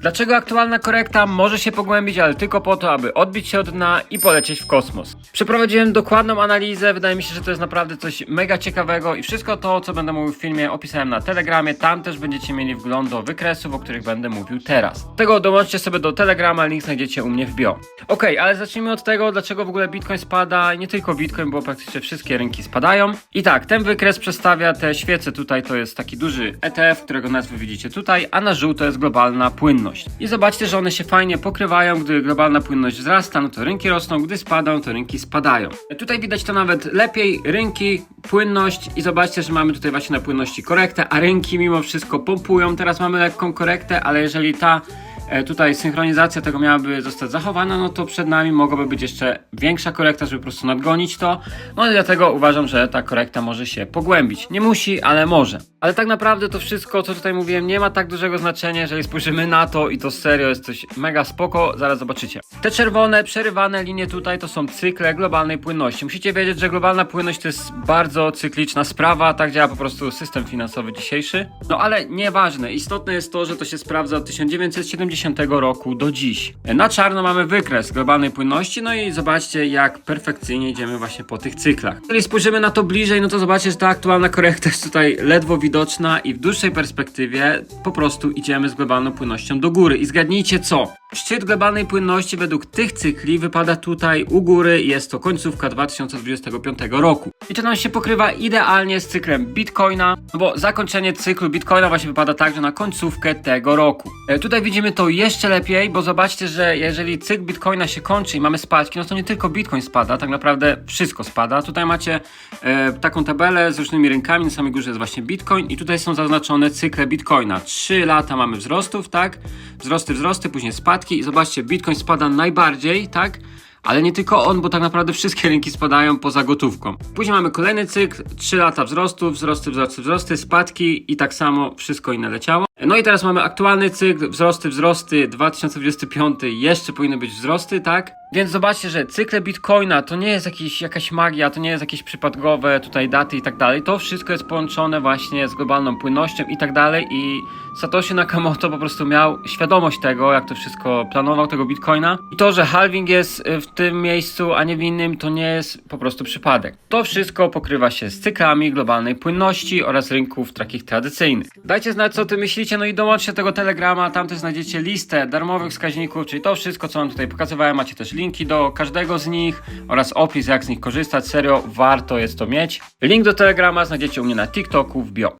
Dlaczego aktualna korekta może się pogłębić, ale tylko po to, aby odbić się od dna i polecieć w kosmos. Przeprowadziłem dokładną analizę, wydaje mi się, że to jest naprawdę coś mega ciekawego i wszystko to, co będę mówił w filmie, opisałem na Telegramie, tam też będziecie mieli wgląd do wykresów, o których będę mówił teraz. Tego dołączcie sobie do Telegrama, link znajdziecie u mnie w bio. Okej, ale zacznijmy od tego, dlaczego w ogóle Bitcoin spada, nie tylko Bitcoin, bo praktycznie wszystkie rynki spadają. I tak, ten wykres przedstawia te świece, tutaj to jest taki duży ETF, którego nazwę widzicie tutaj, a na żółto jest globalna płynność. I zobaczcie, że one się fajnie pokrywają, gdy globalna płynność wzrasta, no to rynki rosną, gdy spadą, to rynki spadają. Tutaj widać to nawet lepiej, rynki, płynność i zobaczcie, że mamy tutaj właśnie na płynności korektę, a rynki mimo wszystko pompują. Teraz mamy lekką korektę, ale jeżeli ta tutaj synchronizacja tego miałaby zostać zachowana, no to przed nami mogłaby być jeszcze większa korekta, żeby po prostu nadgonić to. No i dlatego uważam, że ta korekta może się pogłębić. Nie musi, ale może. Ale tak naprawdę to wszystko, co tutaj mówiłem, nie ma tak dużego znaczenia, jeżeli spojrzymy na to i to serio jest coś mega spoko, zaraz zobaczycie. Te czerwone, przerywane linie tutaj to są cykle globalnej płynności. Musicie wiedzieć, że globalna płynność to jest bardzo cykliczna sprawa, tak działa po prostu system finansowy dzisiejszy. No ale nieważne, istotne jest to, że to się sprawdza od 1970 roku do dziś. Na czarno mamy wykres globalnej płynności, no i zobaczcie jak perfekcyjnie idziemy właśnie po tych cyklach. Jeżeli spojrzymy na to bliżej, no to zobaczcie, że ta aktualna korekta jest tutaj ledwo widoczna i w dłuższej perspektywie po prostu idziemy z globalną płynnością do góry. I zgadnijcie co? Szczyt globalnej płynności według tych cykli wypada tutaj u góry, jest to końcówka 2025 roku. I to nam się pokrywa idealnie z cyklem Bitcoina, no bo zakończenie cyklu Bitcoina właśnie wypada także na końcówkę tego roku. E, tutaj widzimy to jeszcze lepiej, bo zobaczcie, że jeżeli cykl Bitcoina się kończy i mamy spadki, no to nie tylko Bitcoin spada, tak naprawdę wszystko spada. Tutaj macie e, taką tabelę z różnymi rynkami, na samej górze jest właśnie Bitcoin i tutaj są zaznaczone cykle Bitcoina. 3 lata mamy wzrostów, tak? Wzrosty, wzrosty, później spadki i zobaczcie, Bitcoin spada najbardziej, tak? Ale nie tylko on, bo tak naprawdę wszystkie rynki spadają poza gotówką. Później mamy kolejny cykl, 3 lata wzrostu, wzrosty, wzrosty, wzrosty, spadki i tak samo wszystko inne leciało. No i teraz mamy aktualny cykl, wzrosty, wzrosty, 2025 jeszcze powinny być wzrosty, tak? Więc zobaczcie, że cykle Bitcoina to nie jest jakiś, jakaś magia, to nie jest jakieś przypadkowe tutaj daty i tak dalej. To wszystko jest połączone właśnie z globalną płynnością i tak dalej i Satoshi Nakamoto po prostu miał świadomość tego, jak to wszystko planował, tego Bitcoina. I to, że halving jest y, w tym miejscu, a nie w innym, to nie jest po prostu przypadek. To wszystko pokrywa się z cyklami globalnej płynności oraz rynków takich tradycyjnych. Dajcie znać, co ty myślicie, no i dołączcie do tego telegrama, tam też znajdziecie listę darmowych wskaźników, czyli to wszystko, co wam tutaj pokazywałem, macie też linki do każdego z nich oraz opis, jak z nich korzystać. Serio, warto jest to mieć. Link do telegrama znajdziecie u mnie na TikToku w bio.